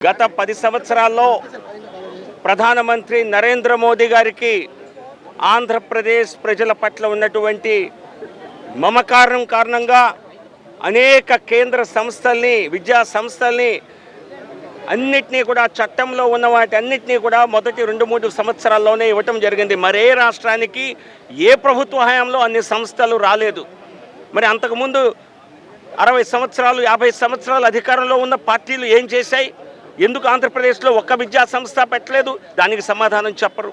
గత పది సంవత్సరాల్లో ప్రధానమంత్రి నరేంద్ర మోదీ గారికి ఆంధ్రప్రదేశ్ ప్రజల పట్ల ఉన్నటువంటి మమకారం కారణంగా అనేక కేంద్ర సంస్థల్ని విద్యా సంస్థల్ని అన్నిటినీ కూడా చట్టంలో ఉన్న వాటి అన్నిటినీ కూడా మొదటి రెండు మూడు సంవత్సరాల్లోనే ఇవ్వటం జరిగింది. మరే రాష్ట్రానికి ఏ ప్రభుత్వ హయాంలో అన్ని సంస్థలు రాలేదు. మరి అంతకుముందు అరవై సంవత్సరాలు యాభై సంవత్సరాలు అధికారంలో ఉన్న పార్టీలు ఏం చేశాయి? ఎందుకు ఆంధ్రప్రదేశ్లో ఒక్క విద్యా సంస్థ పెట్టలేదు? దానికి సమాధానం చెప్పరు.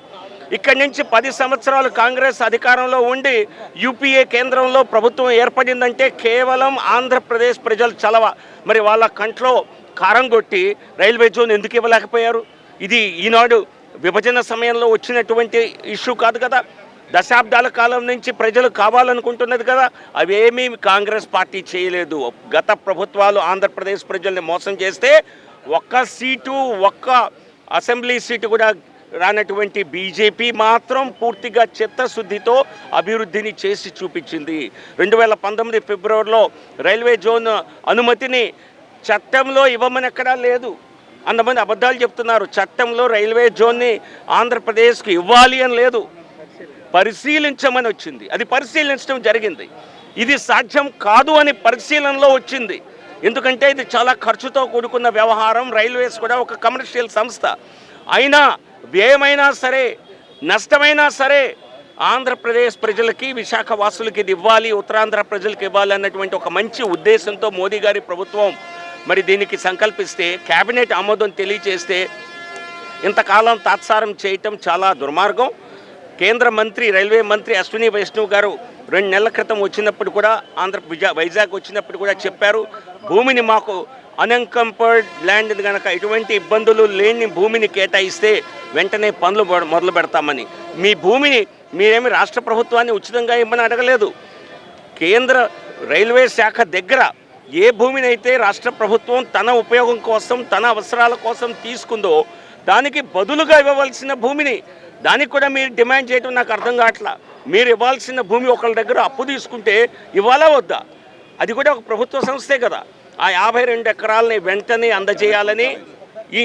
ఇక్కడి నుంచి పది సంవత్సరాలు కాంగ్రెస్ అధికారంలో ఉండి యూపీఏ కేంద్రంలో ప్రభుత్వం ఏర్పడిందంటే కేవలం ఆంధ్రప్రదేశ్ ప్రజలు చలవ. మరి వాళ్ళ కంట్లో కారం కొట్టి రైల్వే జోన్ ఎందుకు ఇవ్వలేకపోయారు? ఇది ఈనాడు విభజన సమయంలో వచ్చినటువంటి ఇష్యూ కాదు కదా. దశాబ్దాల కాలం నుంచి ప్రజలు కావాలనుకుంటున్నది కదా. అవేమీ కాంగ్రెస్ పార్టీ చేయలేదు. గత ప్రభుత్వాలు ఆంధ్రప్రదేశ్ ప్రజల్ని మోసం చేస్తే ఒక్క సీటు ఒక్క అసెంబ్లీ సీటు కూడా రానటువంటి బీజేపీ మాత్రం పూర్తిగా చిత్తశుద్ధితో అభివృద్ధిని చేసి చూపించింది. రెండు వేల పంతొమ్మిది ఫిబ్రవరిలో రైల్వే జోన్ అనుమతిని చట్టంలో ఇవ్వమని ఎక్కడా లేదు. అంతమంది అబద్ధాలు చెప్తున్నారు. చట్టంలో రైల్వే జోన్ని ఆంధ్రప్రదేశ్కి ఇవ్వాలి అని లేదు. పరిశీలించమని వచ్చింది. అది పరిశీలించడం జరిగింది. ఇది సాధ్యం కాదు అని పరిశీలనలో వచ్చింది. ఎందుకంటే ఇది చాలా ఖర్చుతో కూడుకున్న వ్యవహారం. రైల్వేస్ కూడా ఒక కమర్షియల్ సంస్థ. అయినా వ్యయమైనా సరే నష్టమైనా సరే ఆంధ్రప్రదేశ్ ప్రజలకి విశాఖ వాసులకి ఇది ఇవ్వాలి ఉత్తరాంధ్ర ప్రజలకు ఇవ్వాలి అన్నటువంటి ఒక మంచి ఉద్దేశంతో మోదీ గారి ప్రభుత్వం మరి దీనికి సంకల్పిస్తే కేబినెట్ ఆమోదం తెలియచేస్తే ఇంతకాలం తాత్సారం చేయటం చాలా దుర్మార్గం. కేంద్ర మంత్రి రైల్వే మంత్రి అశ్విని వైష్ణవ్ గారు రెండు నెలల క్రితం వచ్చినప్పుడు కూడా ఆంధ్ర విజా వైజాగ్ వచ్చినప్పుడు కూడా చెప్పారు భూమిని మాకు అన్ఎంకంపర్డ్ ల్యాండ్ కనుక ఎటువంటి ఇబ్బందులు లేని భూమిని కేటాయిస్తే వెంటనే పనులు మొదలు పెడతామని. మీ భూమిని మీరేమి రాష్ట్ర ప్రభుత్వాన్ని ఉచితంగా ఇవ్వమని అడగలేదు. కేంద్ర రైల్వే శాఖ దగ్గర ఏ భూమిని అయితే రాష్ట్ర ప్రభుత్వం తన ఉపయోగం కోసం తన అవసరాల కోసం తీసుకుందో దానికి బదులుగా ఇవ్వవలసిన భూమిని దానికి కూడా మీరు డిమాండ్ చేయడం నాకు అర్థం కావట్లా. మీరు ఇవ్వాల్సిన భూమి ఒకళ్ళ దగ్గర అప్పు తీసుకుంటే ఇవ్వాలా వద్దా? అది కూడా ఒక ప్రభుత్వ సంస్థే కదా. ఆ యాభై రెండు ఎకరాలని వెంటనే అందజేయాలని ఈ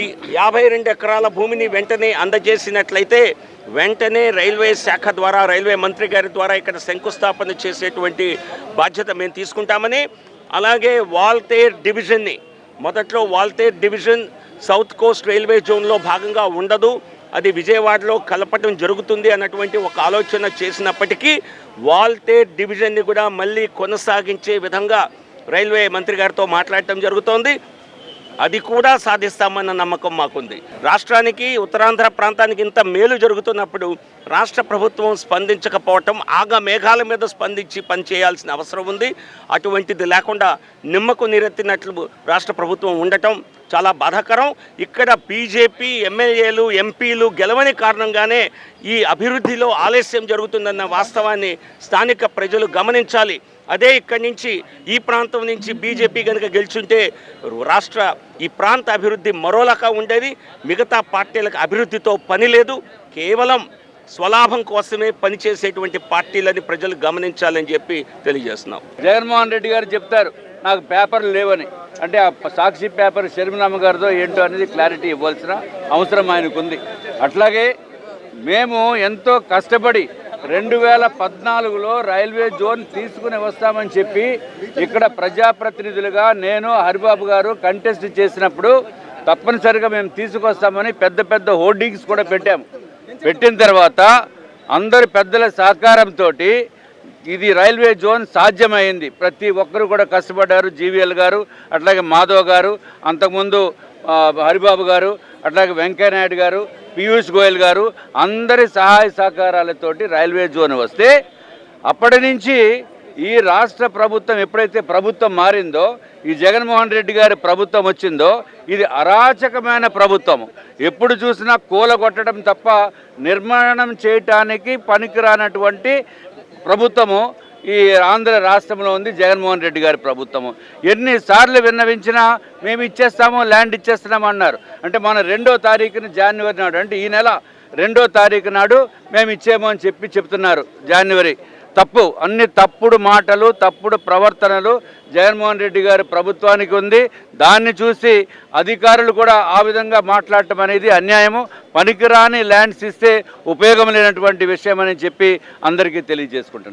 ఈ యాభై రెండు ఎకరాల భూమిని వెంటనే అందజేసినట్లయితే వెంటనే రైల్వే శాఖ ద్వారా రైల్వే మంత్రి గారి ద్వారా ఇక్కడ శంకుస్థాపన చేసేటువంటి బాధ్యత మేము తీసుకుంటామని అలాగే వాల్తేర్ డివిజన్ని మొదట్లో Waltair division south coast railway జోన్లో భాగంగా ఉండదు. అది విజయవాడలో కలపటం జరుగుతుంది అన్నటువంటి ఒక ఆలోచన చేసినప్పటికీ వాల్తేర్ డివిజన్ని కూడా మళ్ళీ కొనసాగించే విధంగా రైల్వే మంత్రి గారితో మాట్లాడటం జరుగుతోంది. అది కూడా సాధిస్తామన్న నమ్మకం మాకుంది. రాష్ట్రానికి ఉత్తరాంధ్ర ప్రాంతానికి ఇంత మేలు జరుగుతున్నప్పుడు రాష్ట్ర ప్రభుత్వం స్పందించకపోవటం ఆగ మేఘాల మీద స్పందించి పనిచేయాల్సిన అవసరం ఉంది. అటువంటిది లేకుండా నిమ్మకు నీరెత్తినట్లు రాష్ట్ర ప్రభుత్వం ఉండటం చాలా బాధాకరం. ఇక్కడ బీజేపీ ఎమ్మెల్యేలు ఎంపీలు గెలవని కారణంగానే ఈ అభివృద్ధిలో ఆలస్యం జరుగుతుందన్న వాస్తవాన్ని స్థానిక ప్రజలు గమనించాలి. అదే ఇక్కడి నుంచి ఈ ప్రాంతం నుంచి బీజేపీ కనుక గెలుచుంటే రాష్ట్ర ఈ ప్రాంత అభివృద్ధి మరోలాగా ఉండేది. మిగతా పార్టీలకు అభివృద్ధితో పని లేదు. కేవలం స్వలాభం కోసమే పనిచేసేటువంటి పార్టీలని ప్రజలు గమనించాలని చెప్పి తెలియజేస్తున్నాం. జగన్మోహన్ రెడ్డి గారు చెప్తారు నాకు పేపర్లు లేవని. అంటే ఆ సాక్షి పేపర్ షర్మినామ గారితో ఏంటో అనేది క్లారిటీ ఇవ్వాల్సిన అవసరం ఆయనకు ఉంది అట్లాగే మేము ఎంతో కష్టపడి రెండు వేల పద్నాలుగులో రైల్వే జోన్ తీసుకుని వస్తామని చెప్పి ఇక్కడ ప్రజాప్రతినిధులుగా నేను హరిబాబు గారు కంటెస్ట్ చేసినప్పుడు తప్పనిసరిగా మేము తీసుకొస్తామని పెద్ద పెద్ద హోర్డింగ్స్ కూడా పెట్టాము. పెట్టిన తర్వాత అందరి పెద్దల సహకారంతో ఇది రైల్వే జోన్ సాధ్యమైంది. ప్రతి ఒక్కరు కూడా కష్టపడ్డారు జీవీఎల్ గారు అట్లాగే మాధవ్ గారు అంతకుముందు హరిబాబు గారు అట్లాగే వెంకయ్యనాయుడు గారు పీయూష్ గోయల్ గారు అందరి సహాయ సహకారాలతోటి రైల్వే జోన్ వస్తే అప్పటి నుంచి ఈ రాష్ట్ర ప్రభుత్వం ఎప్పుడైతే ప్రభుత్వం మారిందో ఈ జగన్మోహన్ రెడ్డి గారి ప్రభుత్వం వచ్చిందో ఇది అరాచకమైన ప్రభుత్వం. ఎప్పుడు చూసినా కూలగొట్టడం తప్ప నిర్మాణం చేయటానికి పనికిరానటువంటి ప్రభుత్వము ఈ ఆంధ్ర రాష్ట్రంలో ఉంది జగన్మోహన్ రెడ్డి గారి ప్రభుత్వము. ఎన్నిసార్లు విన్నవించినా మేము ఇచ్చేస్తాము ల్యాండ్ ఇచ్చేస్తున్నాము అన్నారు. అంటే మన రెండో తారీఖున జనవరి నాడు అంటే ఈ నెల రెండో తారీఖు నాడు మేము ఇచ్చేమో అని చెప్పి చెప్తున్నారు జనవరి తప్పు. అన్ని తప్పుడు మాటలు తప్పుడు ప్రవర్తనలు జగన్మోహన్ రెడ్డి గారి ప్రభుత్వానికి ఉంది. దాన్ని చూసి అధికారులు కూడా ఆ విధంగా మాట్లాడటం అనేది అన్యాయము. పనికిరాని ల్యాండ్స్ ఇస్తే ఉపయోగం లేనటువంటి విషయం అని చెప్పి అందరికీ తెలియజేసుకుంటున్నాం.